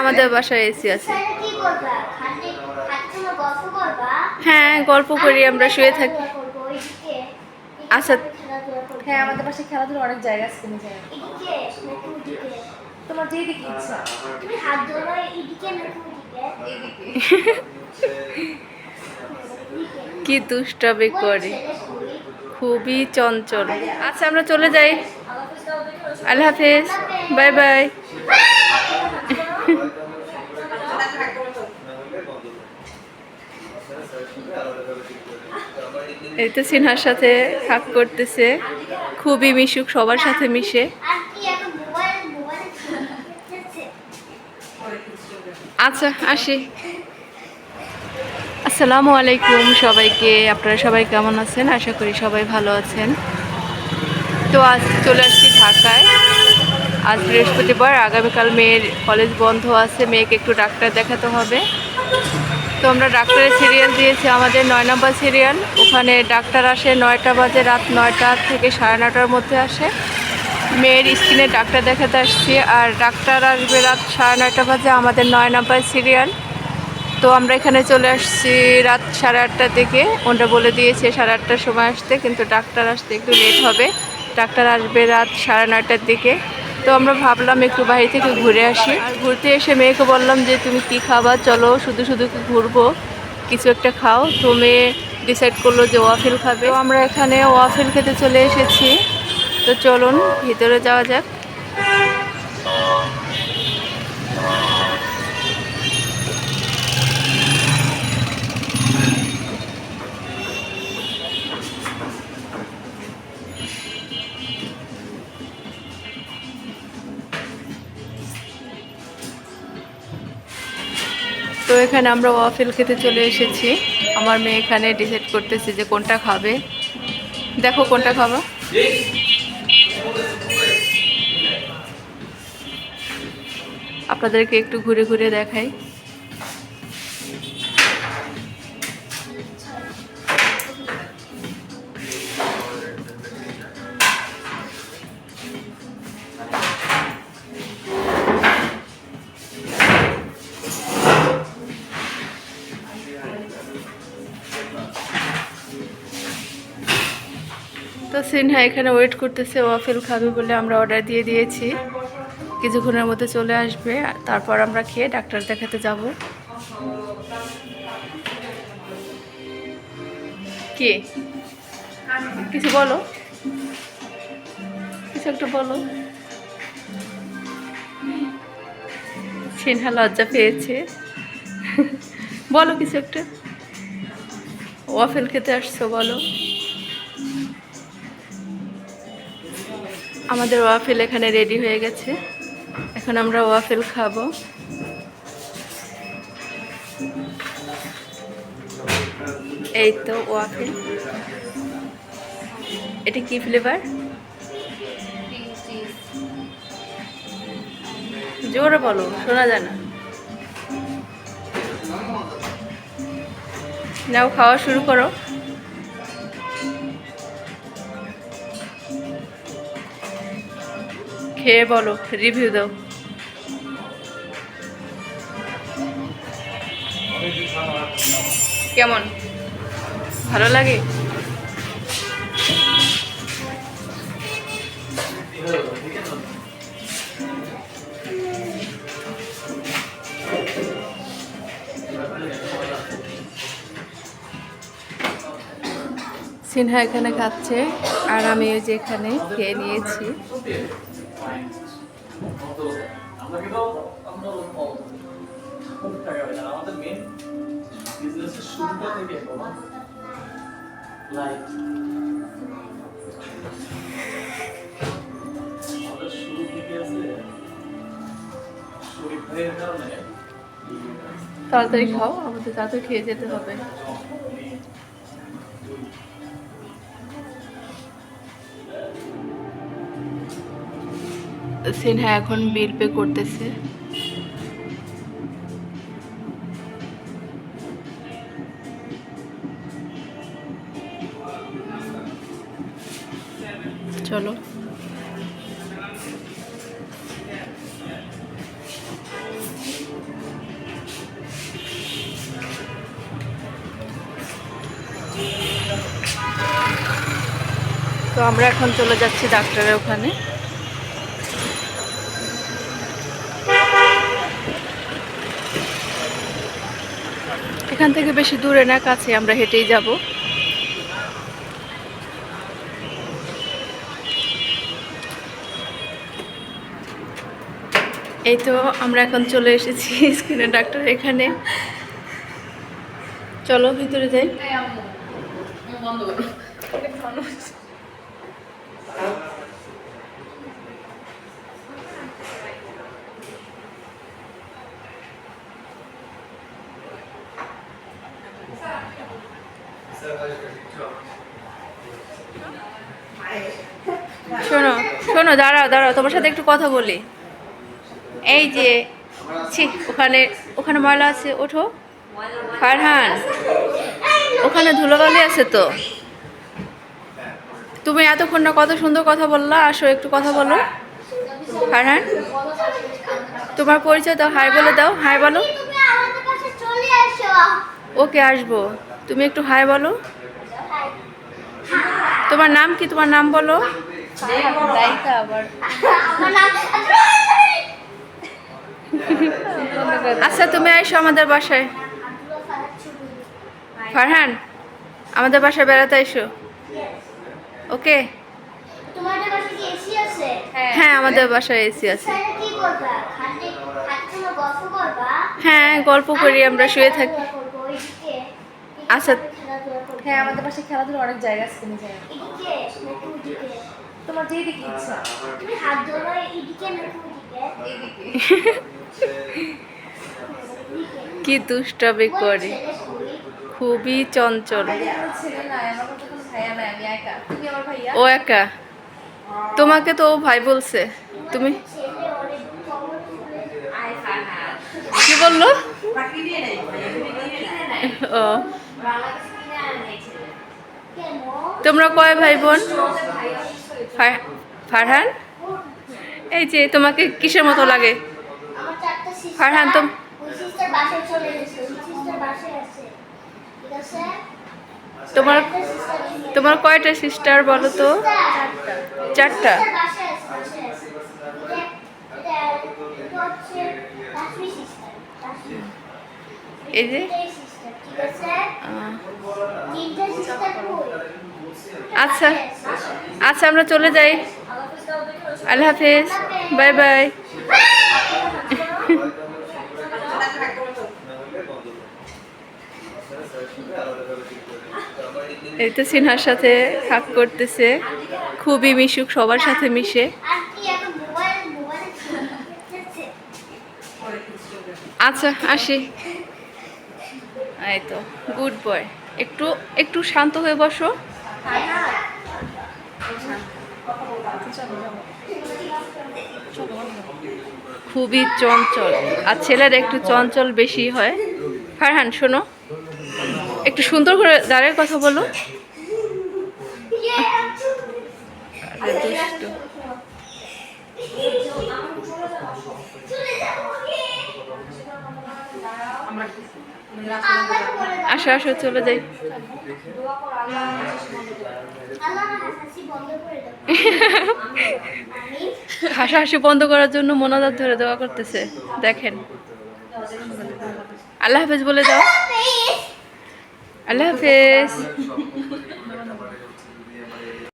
আমাদের বাসায় এসি আছে। হ্যাঁ গল্প করি আমরা শুয়ে থাকি। আচ্ছা। হ্যাঁ আমাদের পাশে খেলাধুলা অনেক জায়গা আছে তুমি তোমার যেদিকে ইচ্ছা। তুমি হাত ধরো এদিকে নাকি কি দুষ্টামি করে। খুবই চঞ্চল। আচ্ছা আমরা চলে যাই। আল্লাহ হাফেজ। Bye bye. এই তো সিনহার সাথে হাক করতেছে। খুবই মিশুক, সবার সাথে মিশে। আচ্ছা আসি। আসসালামু আলাইকুম সবাইকে। আপনারা সবাই কেমন আছেন? আশা করি সবাই ভালো আছেন। তো আজ চলে আসছি ঢাকায়। আজ বৃহস্পতিবার, আগামীকাল মেয়ের কলেজ বন্ধ আছে। মেয়েকে একটু ডাক্তার দেখাতে হবে। তো আমরা ডাক্তারের সিরিয়াল দিয়েছি, আমাদের নয় নম্বর সিরিয়াল। ওখানে ডাক্তার আসে নয়টা বাজে, রাত নয়টা থেকে সাড়ে নটার মধ্যে আসে। মেয়ের স্কিনে ডাক্তার দেখাতে আসছি, আর ডাক্তার আসবে রাত সাড়ে নয়টা বাজে, আমাদের নয় নম্বর সিরিয়াল। তো আমরা এখানে চলে আসছি রাত সাড়ে আটটার দিকে। ওনরা বলে দিয়েছে সাড়ে আটটার সময় আসতে, কিন্তু ডাক্তার আসতে একটু লেট হবে। ডাক্তার আসবে রাত সাড়ে নয়টার দিকে। তো আমরা ভাবলাম একটু বাইরে থেকে ঘুরে আসি। ঘুরতে এসে মেয়েকে বললাম যে, তুমি কি খাবা? চলো শুধু শুধু ঘুরবো। কিছু একটা খাও। তো মেয়ে ডিসাইড করল যে ওয়াফেল খাবে। আমরা এখানে ওয়াফেল খেতে চলে এসেছি। তো চলুন, ভিতরে যাওয়া যাক। তো এখানে আমরা ওয়াফেল খেতে চলে এসেছি। আমার মেয়ে এখানে ডিসাইড করতেছে যে কোনটা খাবে। দেখো কোনটা খাব। আপনাদেরকে একটু ঘুরে ঘুরে দেখাই। তো সিনহা এখানে ওয়েট করতেছে ওয়াফেল খাবে বলে আমরা অর্ডার দিয়ে দিয়েছি। কিছুক্ষণের মধ্যে চলে আসবে, তারপর আমরা খেয়ে ডাক্তার দেখাতে যাব। কে? কিছু বলো? কিছু একটু বলো। সিনহা লজ্জা পেয়েছে। বলো কিছু একটা। ওয়াফেল খেতে আসছো, বলো। আমাদের ওয়াফেল এখানে রেডি হয়ে গেছে। এখন আমরা ওয়াফেল খাব। এই তো ওয়াফেল। এটা কি ফ্লেভার জোরে বলো, শোনা যায় না। নাও, খাওয়া শুরু করো। খেয়ে বলো রিভিউ দাও। কেমন? ভালো লাগে? সিনহা এখানে খাচ্ছে, আর আমি ওই যে এখানে খেয়ে নিয়েছি। আমরা কিন্তু আমরা আমাদের মেন বিজনেসের শুরুটা থেকে লাইক আমাদের শুরু থেকে আছে শরীর ভাইয়ের কারণে তাড়াতাড়ি খাও আমাদের তাড়াতাড়ি খেয়ে যেতে হবে। সিনহা হ্যাঁ, এখন বিল পে করতেছে। চলো। তো আমরা এখন চলে যাচ্ছি ডাক্তারের ওখানে। এখান থেকে বেশি দূরে না কাছে আমরা হেঁটেই যাব। এই তো আমরা এখন চলে এসেছি স্কিনের ডাক্তার এখানে। চলো ভিতরে যাই। বন্ধ করো শোনো শোনো, দাঁড়াও দাঁড়াও, তোমার সাথে একটু কথা বলি। এই যে, ছি, ওখানে ওখানে ময়লা আছে, ওঠো। ফারহান, ওখানে ধুলোবালি আছে তো? তুমি এতক্ষণ না কত সুন্দর কথা বললা, আসো, একটু কথা বলো। ফারহান, তোমার পরিচয় দাও, হাই বলে দাও, হাই বলো। ওকে, আসব। তুমি একটু হাই বলো। তোমার নাম কি? তোমার নাম বলো। আবার। আচ্ছা তুমি আইসো আমাদের বাসায়। ফারহান আমাদের বাসায় বেড়াতে আইসো। ওকে? তোমাদের কাছে কি এসি আছে হ্যাঁ আমাদের বাসায় এসি আছে। স্যার কি করবা খাটে খাটে তোমার গল্প করবা হ্যাঁ গল্প করি আমরা শুয়ে থাকি। খেলাধুলা আচ্ছা। হ্যাঁ আমাদের পাশে খেলাধুলার অনেক জায়গা আছে এদিকে তোমার যেদিকে ইচ্ছা। তুমি হাত ধরো এদিকে নাকি ওইদিকে এইদিকে কি দুষ্টামি কোন করে। খুবই চঞ্চল। ও একা? তোমাকে তো ও ভাই বলছে। তুমি? কি বলল? ও। তোমরা কয় ভাই বোন? ফারহান? এই যে তোমাকে কিসের মতো লাগে? ফারহান, আছে। তোমার। তোমার কয়টা সিস্টার বলো তো? চারটা। এই যে? আচ্ছা। আচ্ছা আমরা চলে যাই। আল্লাহ হাফিজ। Bye bye. এই তো সিনহার সাথে হাক করতেছে। খুবই মিশুক, সবার সাথে মিশে। আচ্ছা আসি। এই তো গুড বয় একটু একটু শান্ত হয়ে বসো। খুবই চঞ্চল। আর ছেলের একটু চঞ্চল বেশি হয়। ফারহান, শোনো। একটু সুন্দর করে দাঁড়িয়ে কথা বলো। আসো আসো, চলে যাই। হাসাহাসি বন্ধ করার জন্য মনাদার ধরে দেওয়া করতেছে। দেখেন। আল্লাহ হাফেজ বলে দাও. আল্লাহ হাফেজ।